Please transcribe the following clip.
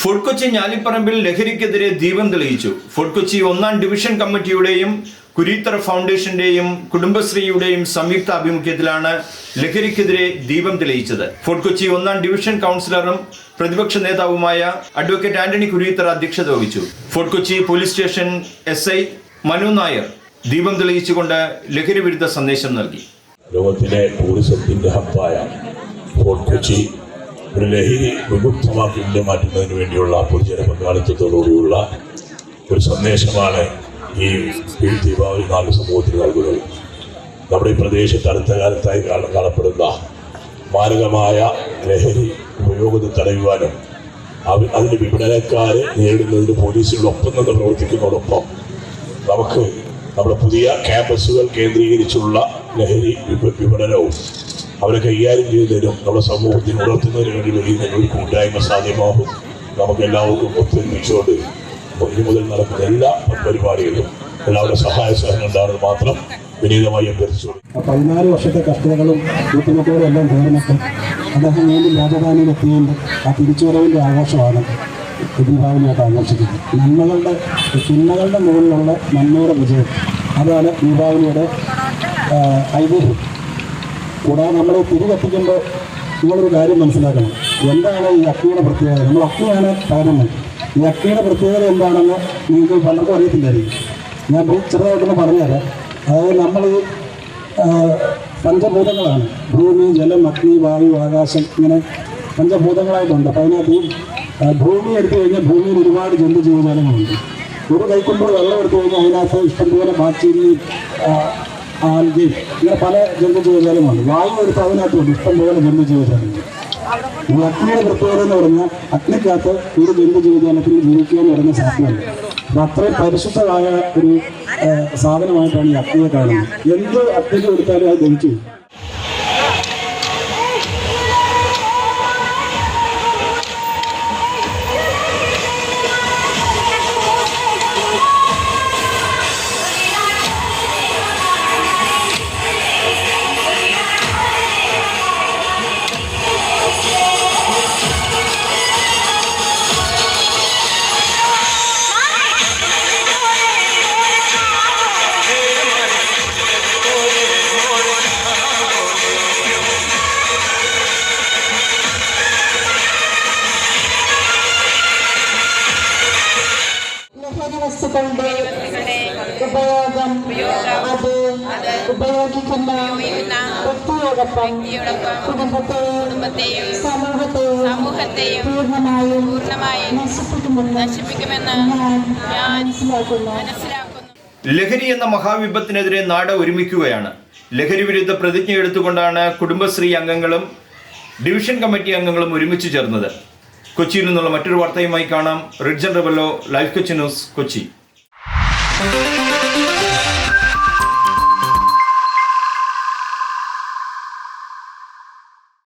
Fort Kochi ഞാലിപ്പറമ്പിൽ ലഹരിക്കെതിരെ ദീപം തെളിയിച്ചു. ഫോർട്ട് കൊച്ചി ഒന്നാം ഡിവിഷൻ കമ്മിറ്റിയുടെയും കുരീത്തറ ഫൗണ്ടേഷന്റെയും കുടുംബശ്രീയുടെയും സംയുക്ത ആഭിമുഖ്യത്തിലാണ് ലഹരിക്കെതിരെ ദീപം തെളിയിച്ചത്. ഫോർട്ട് കൊച്ചി ഒന്നാം ഡിവിഷൻ കൗൺസിലറും പ്രതിപക്ഷ നേതാവുമായ അഡ്വക്കേറ്റ് ആന്റണി കുരീത്തറ അധ്യക്ഷത വഹിച്ചു. Fort Kochi police station S I Manu Nair ദീപം തെളിയിച്ചുകൊണ്ട് ലഹരി വിരുദ്ധ സന്ദേശം നൽകി. ലോകത്തിലെ ടൂറിസത്തിന്റെ ഹബ്ബായ ഫോർട്ട് കൊച്ചി ഒരു ലഹരി വിമുക്തമാക്കി ഇന്ത്യ മാറ്റുന്നതിന് വേണ്ടിയുള്ള പൊതുജന പങ്കാളിത്തത്തോടുകൂടിയുള്ള ഒരു സന്ദേശമാണ് ഈ ദീപാവലി നാല് സമൂഹത്തിന് നൽകുന്നത്. നമ്മുടെ ഈ പ്രദേശത്ത് അടുത്ത കാലത്തായി കാണപ്പെടുന്ന മാരകമായ ലഹരി ഉപയോഗത്തെ തടയുവാനും അവ- അതിന് വിപണനക്കാരെ നേരിടുന്നതിന് പോലീസിനോടൊപ്പം നിന്ന് പ്രവർത്തിക്കുന്നതോടൊപ്പം നമുക്ക് നമ്മുടെ പുതിയ ക്യാമ്പസുകൾ കേന്ദ്രീകരിച്ചുള്ള ലഹരി വിപ- വിപണനവും അവരെ കൈകാര്യം ചെയ്യുന്നതിനും നമ്മുടെ സമൂഹത്തിന് ഉണർത്തുന്നതിന് വേണ്ടി വലിയ ഒരു കൂട്ടായ്മ സാധ്യമാകും. നമുക്ക് എല്ലാവർക്കും ഒത്തൊരുമിച്ചുകൊണ്ട് ഇനി മുതൽ നടക്കുന്ന എല്ലാ പരിപാടികളും എല്ലാവരുടെ സഹായ സഹകരണം ഉണ്ടാകുന്നത് മാത്രം വിനീതമായി അഭ്യർത്ഥിച്ചു പതിനാല് വർഷത്തെ കഷ്ടതകളും ബുദ്ധിമുട്ടുകളും എല്ലാം തീർന്നിട്ട് അദ്ദേഹം വീണ്ടും രാജധാനിയിലെത്തിയതിന്റെ ആ തിരിച്ചുവരവിന്റെ ആഘോഷമാണ് ദീപാവലിയായിട്ട് ആഘോഷിക്കുന്നത്. നന്മകളുടെ തിന്മകളുടെ മുകളിലുള്ള നന്മയുടെ വിജയം. അതാണ് ദീപാവലിയുടെ ഐതിഹ്യം. കൂടാതെ നമ്മൾ തിരി കത്തിക്കുമ്പോൾ നിങ്ങളൊരു കാര്യം മനസ്സിലാക്കണം. എന്താണ് ഈ അക്കിയുടെ പ്രത്യേകത? നമ്മൾ അക്കിയാണ് കാര്യങ്ങൾ ഈ അക്കിയുടെ പ്രത്യേകത എന്താണെന്ന് നിങ്ങൾക്ക് പലർക്കും അറിയത്തില്ലായിരിക്കും. ഞാൻ ചെറുതായിട്ടൊന്ന് പറഞ്ഞുതരാം. അതായത് നമ്മൾ ഈ പഞ്ചഭൂതങ്ങളാണ്. ഭൂമി ജലം അഗ്നി വായു ആകാശം ഇങ്ങനെ പഞ്ചഭൂതങ്ങളായിട്ടുണ്ട്. അപ്പോൾ അതിനകത്ത് ഈ ഭൂമി എടുത്തു കഴിഞ്ഞാൽ ഭൂമിയിൽ ഒരുപാട് ജന്തു ജീവജാലങ്ങളുണ്ട്. ഒരു കൈക്കുമ്പോൾ വെള്ളം എടുത്തു കഴിഞ്ഞാൽ അതിനകത്ത് ഇഷ്ടംപോലെ ബാക്ടീരിയയും ആൽഗയും ഇങ്ങനെ പല ജന്തു ജീവജാലങ്ങളുണ്ട് വായു എടുത്ത് അതിനകത്തുണ്ട് ഇഷ്ടംപോലെ ജന്തു ജീവജാലങ്ങൾ ഈ അഗ്നിയുടെ പ്രത്യേകത എന്ന് പറഞ്ഞാൽ അഗ്നിക്കകത്ത് ഒരു ജന്തു ജീവജാലത്തിന് ജീവിക്കാൻ വരുന്ന സാധ്യമല്ല അപ്പൊ അത്രയും പരിശുദ്ധമായ ഒരു സാധനമായിട്ടാണ് ഈ അഗ്നിയെ കാണുന്നത്. എന്ത് അഗ്നിക്ക് കൊടുത്താലും അത് ദഹിച്ചു വസ്തുക്കളുടെ ഉപയോഗം അത് ഉപയോഗിക്കുന്ന വ്യക്തിയോടൊപ്പം കുടുംബത്തെയും സമൂഹത്തെയും സമൂഹത്തെയും പൂർണമായും പൂർണമായും നശിപ്പിക്കുമെന്ന് നശിപ്പിക്കുമെന്ന് ഞാൻ മനസ്സിലാക്കുന്നു. ലഹരി എന്ന മഹാവിപത്തിനെതിരെ നാട് ഒരുമിക്കുകയാണ്. ലഹരി വിരുദ്ധ പ്രതിജ്ഞ എടുത്തുകൊണ്ടാണ് കുടുംബശ്രീ അംഗങ്ങളും ഡിവിഷൻ കമ്മിറ്റി അംഗങ്ങളും ഒരുമിച്ച് ചേർന്നത്. കൊച്ചിയിൽ നിന്നുള്ള മറ്റൊരു വാർത്തയുമായി കാണാം. Ridjan Rebello life Kochi news Kochi.